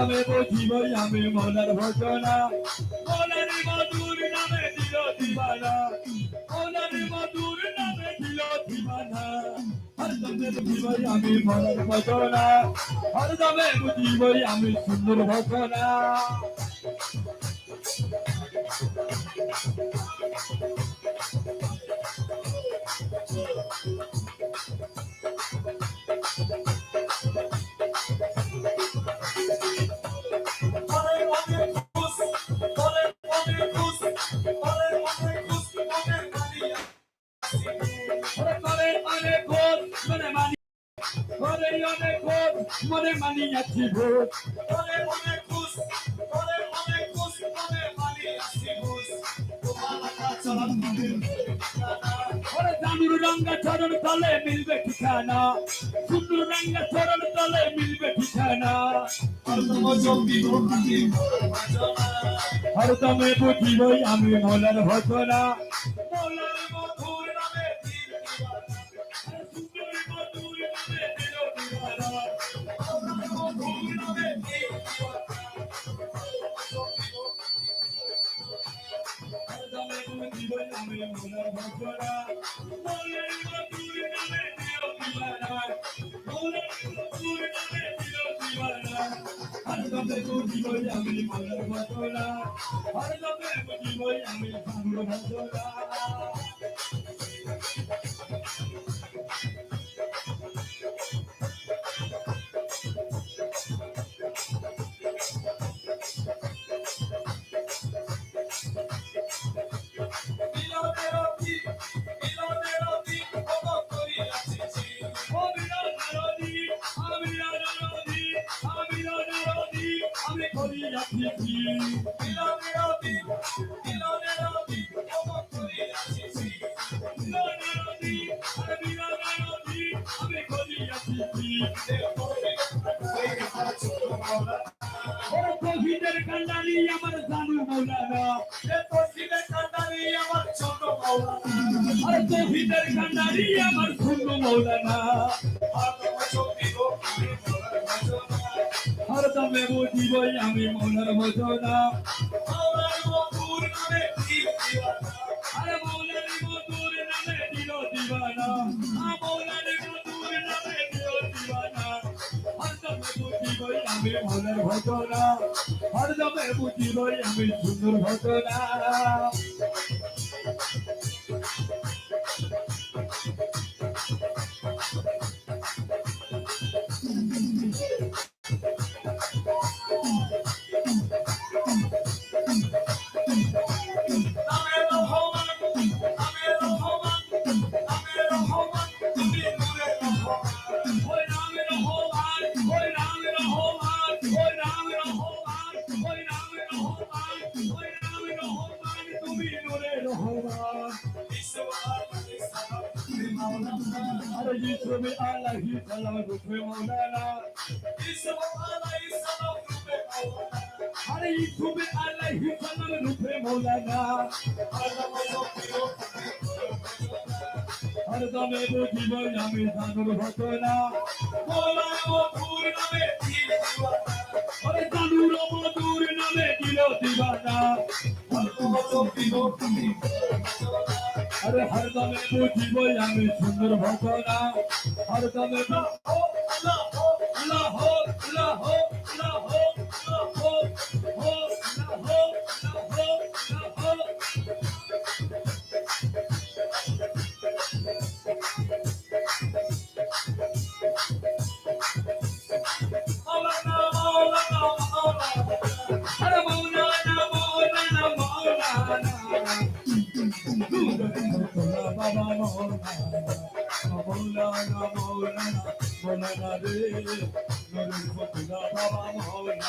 আমি বুঝিবই আমি মনের ভজনা। মনের মধুর নামে দিল দিবানা। মনের মধুর নামে দিল দিবানা। আমি মনের ভজনা। হরদমে বুঝিবই আমি সুন্দর ভজনা। মনে মনে মনে খুশ মনে মানিয়া ওরে করে অনেক ভোট মনে মনে রঙ্গা চরণ তলে মিলবে ঠিকানা। সুন্দর রঙ্গা চরণ তলে মিলবে ঠিকানা। হরদম বুঝিবই আমি মোলার ভজনা। মনের আমি দিল দিবানা। মনের মধুর নামে দিল দিবানা। হরদমে বুঝিবই আমি মনের ভজনা আমার জানু মৌলানা, এ তসিলে কান্দারি আমার ছোট মৌলানা, আর তৌহিদের আমার বুঝিবই আমি মনের ভজনা মনের মধুর নামে আমি মনের ভজনা হরদমে বুঝিবই আমি সুন্দর ভজনা আরে ইসবে আলাহি সালাম রূপে মৌলানা ভক্তি হরদমে বুঝিবই আমি সাগর ঘটনা মধুর আরে হরদমে বুঝিবই আমি সুন্দর ঘটনা হরদমে আল্লাহ আল্লাহ আল্লাহ আল্লাহ আল্লাহ মৌলানা মৌলানা মৌলানা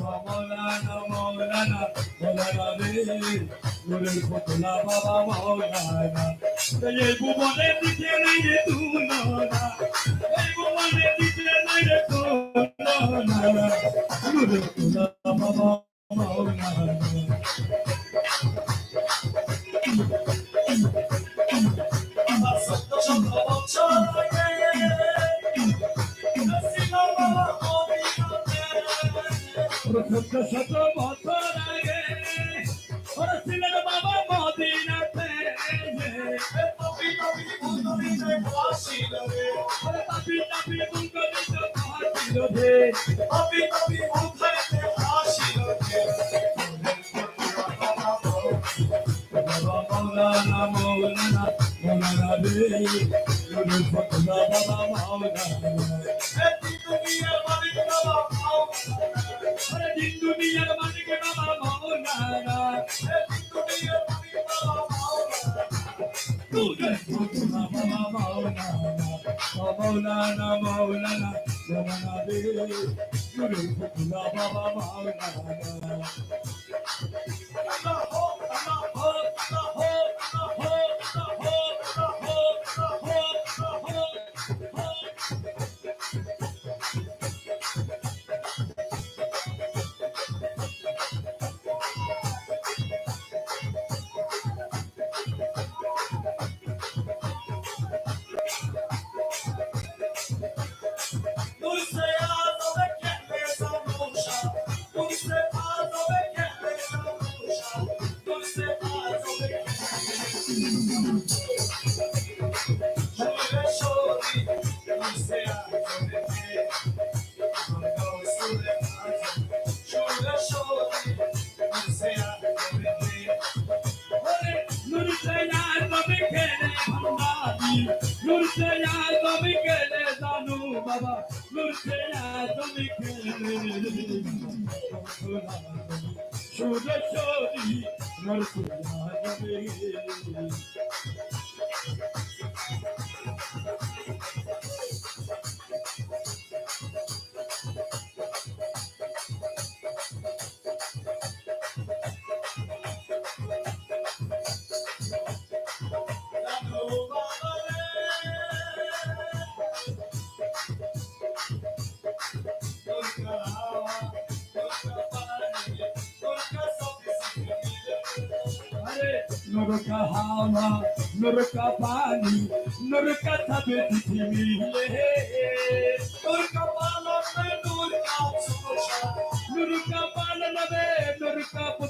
মৌলানা মৌলানা মৌলানা রে নুরের ফুটনা বাবা মৌলানা এই ভুবনে দিতে নাই রে তুলনা এই ভুবনে দিতে নাই রে তুলনা নুরের ফুটনা বাবা মৌলানা শত শত বছর আগে ওরা ছিলেন বাবা মদিনাতে। ওরা পাপি তাপি বুলগলিত ভাছিল রে। বাবা মৌলানা মৌলানা মৌলানা রে। ফুটনা বাবা মৌলানা Thank you. সুরেশ্বরী নুরসেয়া তবে अरे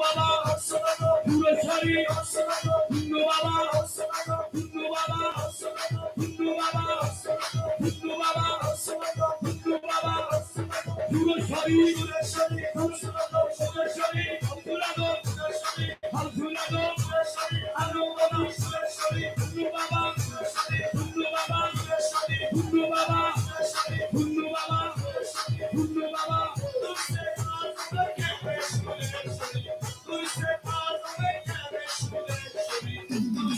বাবা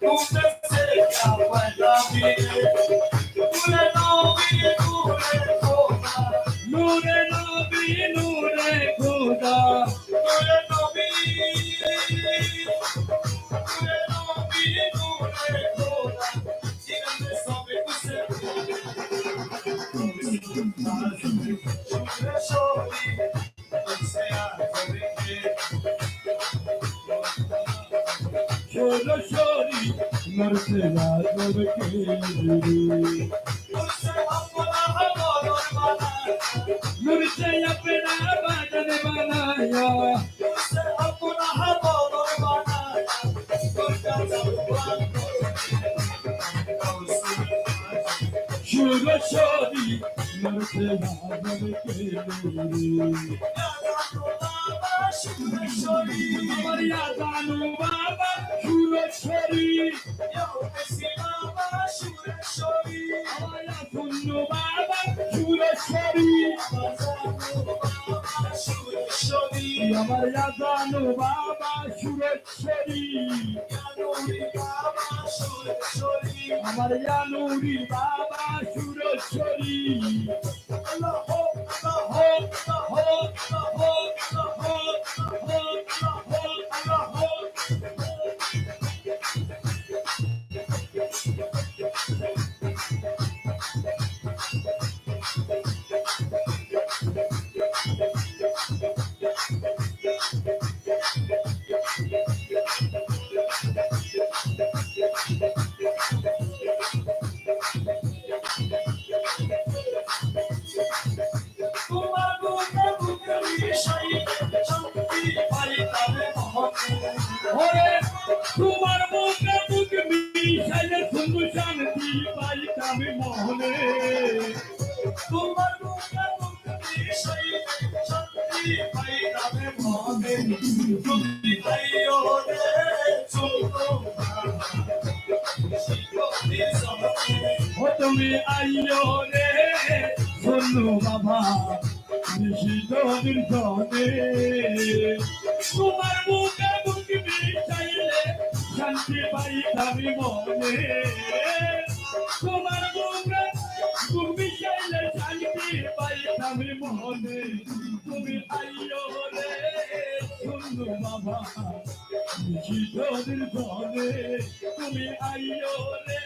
Nunca se acaba la vida. Şöyle şöyle Mertela göbeğini Nurse yapına badan bana ya Nurse apuna habolur bana Şöyle şöyle Mertela göbeğini আমার জানু বাবা সুরেশ্বরী আমার জানুরি বাবা সুরেশ্বরী হো হো হো হো তুমি আইও রে। শুনু বাবা, নিশিত নির্জনে তোমার মুখে মুখ মিশাইলে শান্তি পাই আমি মনে। তোমার মুখে মুখ মিশাইলে শান্তি পাই আমি মনে। তুমি আইও রে। শুনু বাবা নিশিতদের ধনে তুমি আইও রে।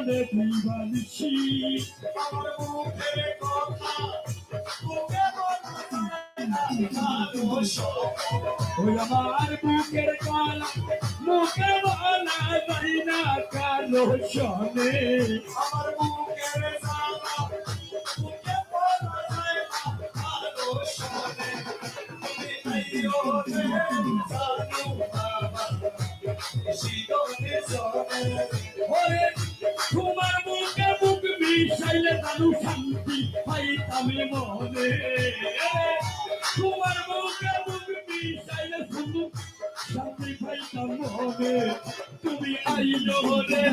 জানে দিবানিছি আমার মুখের কথা মুখে বলা ওই আমার বুকের কলা মুখে বলা যাই না কালো শনে। আমার বুকের জ্বালা মুখে বলা যায় না ভালো শোনে। তুমি তাই আইও রে পাইতামি মনে তোমার মুখে মুখ মিশাইলে শুধু শান্তি পাইতাম মনে তুমি আইলো রে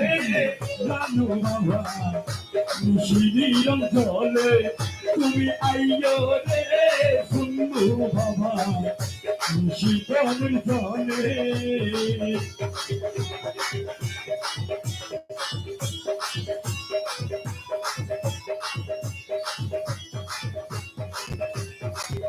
জানু বাবা মুশিদির অঞ্চলে তুমি আইলো রে শুনব বাবা মুশিদনের জলে। Yeah.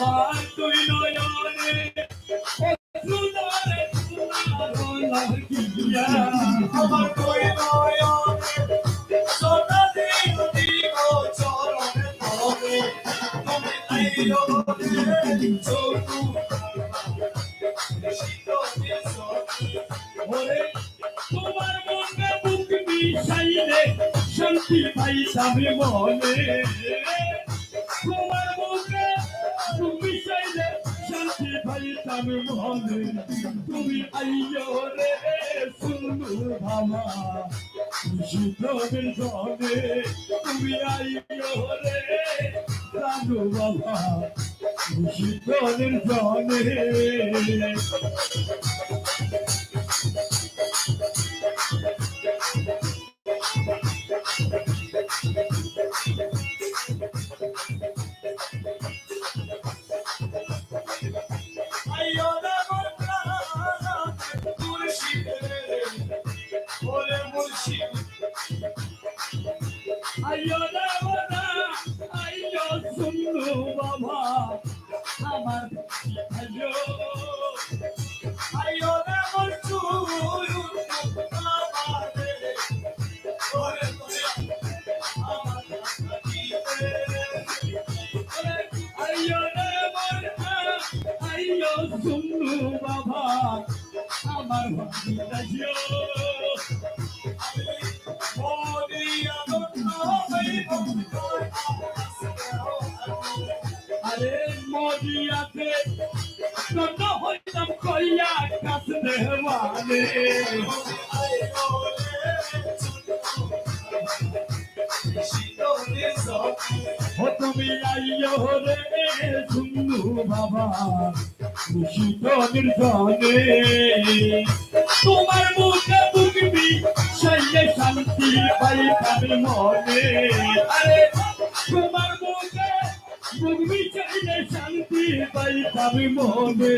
আমার তুই নয়নে সুন্দরে সুন্দর আমার ভামা শীতলের জলে তুমি আইয়ো রে রানু বাবা খুশি জলে আইও আইয়ো শুনু বাবা আমার আইয়ো আরে মরিয়াতে কত হইতাম কইয়া তুমি আইয়ো রে শুনু বাবা শীতলের জলে তোমার মুখে বুকবি সেই শান্তি পাইতাম মনে আরে তোমার মুখে বুকবি চাইলে শান্তি পাইতাম মনে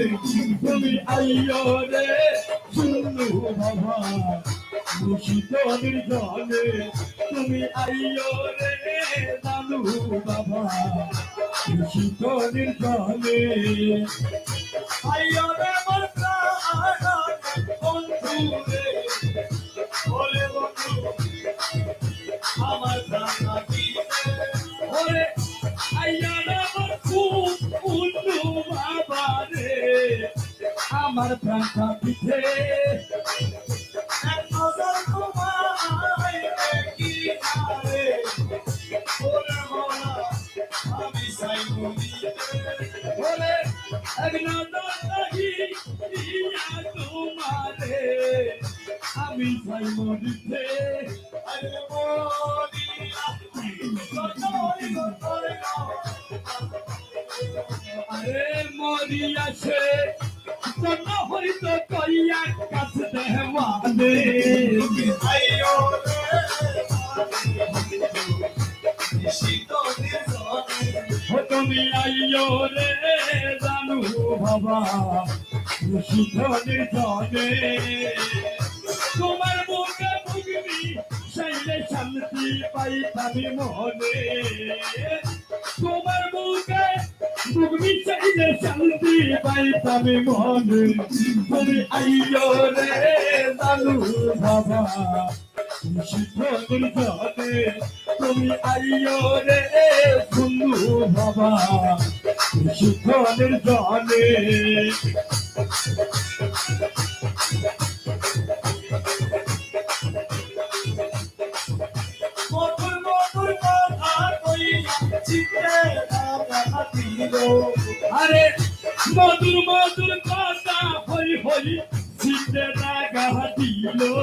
তুমি আইয়ো রে শুনু বাবা শীতলের জলে তুমি আইয়ো রে, নানু বাবা। শীতলের জলে আমার প্রাণ ওরে আইয়া খুব উল্লু বাবা রে আমার প্রাণটা পিঠে আমি আরে মরিয়া আরে মরিয়াছে কোন হইত কইয়া কাছ দেওয়ানে আইও তুমি আইয়ো রে জানু বাবা সুধনের জনে তোমার মুখে মুগনি চাইলে শান্তি পাইতামি মনে। তোমার মুখে মুগনি চাইলে শান্তি পাইতামি মনে। তুমি আইয়ো রে জানু বাবা সুধনের জনে তুমি আইয়ো রে সুন্দর বাবা রাখা দিল আরে, মধুর মধুর কথা হই হই শীতে লাগা দিল গো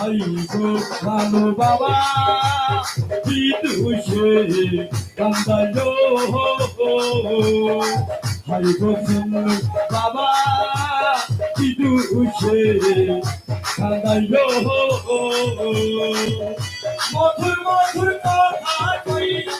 ভালো বাবা কি দুষে কান্দালো হাই গো শুনু বাবা কি দুষে কান্দালো মধুর মধুর কথা কইয়া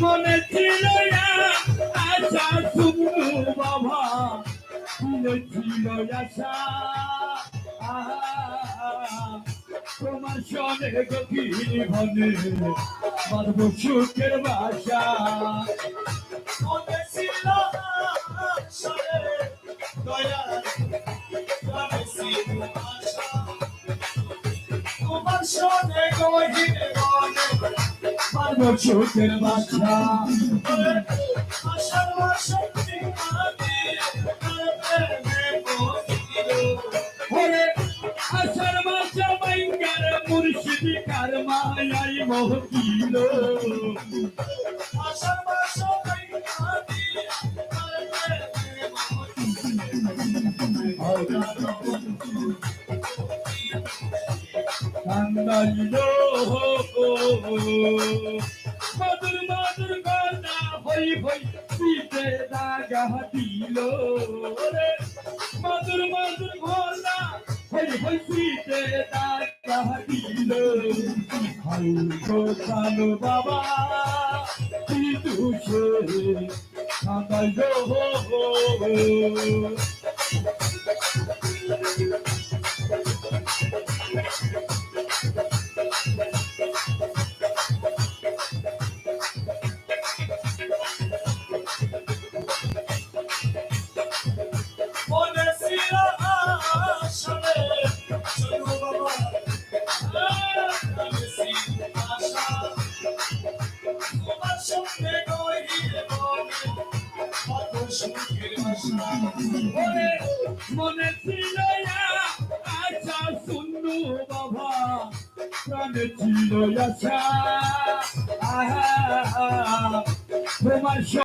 মনে ছিল না আশা শুনু বাবা। মনে ছিল আশা তোমার সনে গভীর মারব সুখের বাসা। মনে ছিল তোমার সনে গহিত মনে মারব সুখের বাসা আশার ওরে আশার বাসা বাইঙ্গার মুর্শিদি কার মায়াই মহকিল আশার বাসন্তী মধুর মধুর গলা হই হই পিতে দাগা দিল রে মধুর মধুর গলা হই হই পিতে দাগা দিল হাই গো কালো বাবা কি দুষে কান্দাইল মনে